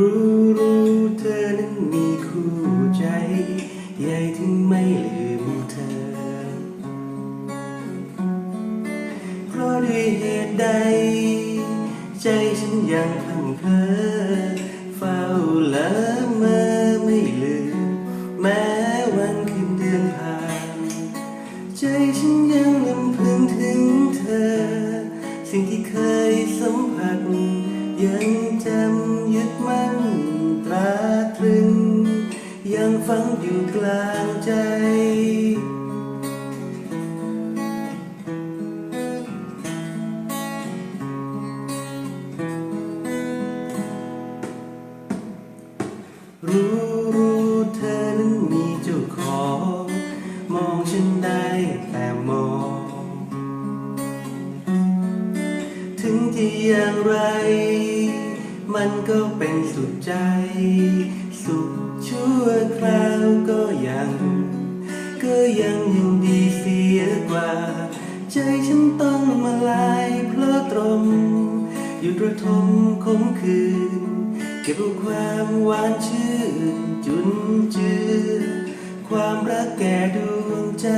รู้รู้เธอนั้นมีคู่ใจ ใหญ่ถึงไม่ลืมเธอ เพราะด้วยเหตุใด ใจฉันยังพังเพอ จำยึดมั่นตราตรึง ยังฝังอยู่กลางใจ รู้รู้เธอนั้นมีเจ้าของ มองฉันได้แต่มอง ถึงที่อย่างไร มันก็เป็นสุดใจ สุขชั่วคราวก็ยัง ก็ยังยังดีเสียกว่า ใจฉันต้องมาลายเพราะตรม อยู่ระทมคมคืน เก็บเอาความหวานชื่นจุนจือความรักแก่ดวงใจ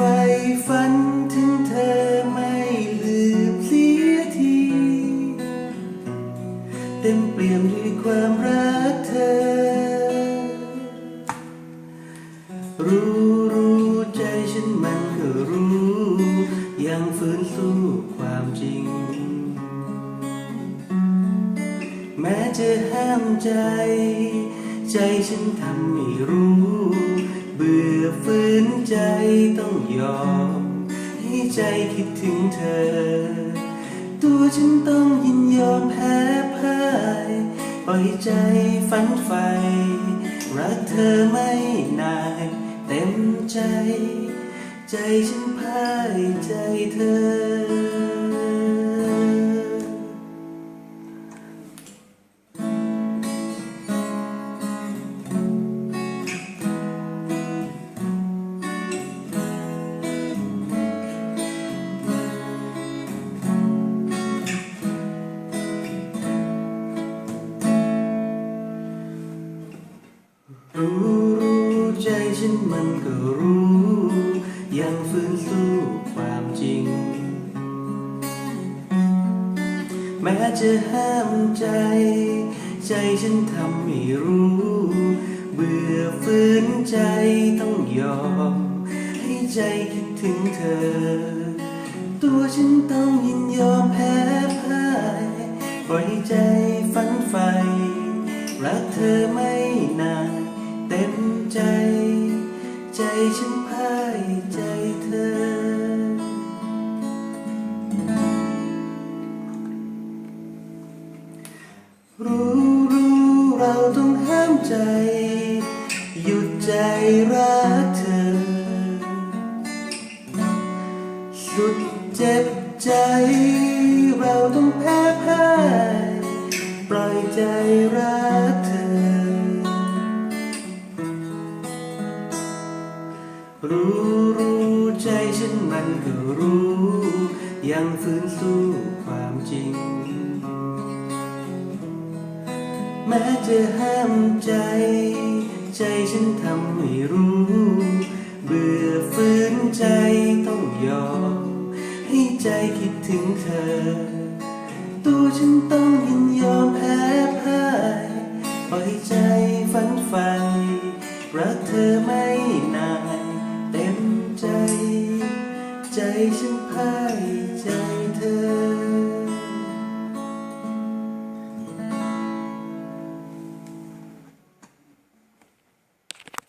ไฟฝันถึงเธอไม่ลืมเสียที เต็มเปี่ยมด้วยความรักเธอ รู้รู้ใจฉันมันก็รู้ ยังฝืนสู้ความจริง แม้จะห้ามใจ ใจฉันทำไม่รู้ ใจต้องยอม ให้ใจคิดถึงเธอ ตัวฉันต้องยินยอมแพ้พ่ายปล่อยใจฝันใฝ่รักเธอไม่นานเต็มใจ ใจฉันพ่ายใจเธอ รู้รู้ใจฉันมันก็รู้ ยังฝืนสู้ความจริง แม้จะห้ามใจ ใจฉันทำไม่รู้ เบื่อฝืนใจต้องยอม ให้ใจคิดถึงเธอ ตัวฉันต้องยินยอมแพ้พ่ายปล่อยใจฝันใฝ่รักเธอไม่นาน ใจฉันพ่ายใจเธอ รู้รู้เราต้องห้ามใจ หยุดใจรักเธอ สุดเจ็บใจเราต้องแพ้พ่ายปล่อยใจรัก รู้รู้ใจฉันมันก็รู้ ยังฝืนสู้ความจริง แม้จะห้ามใจ ใจฉันทำไม่รู้ เบื่อฝืนใจต้องยอม ให้ใจคิดถึงเธอ ตัวฉันต้องยินยอมแพ้พ่าย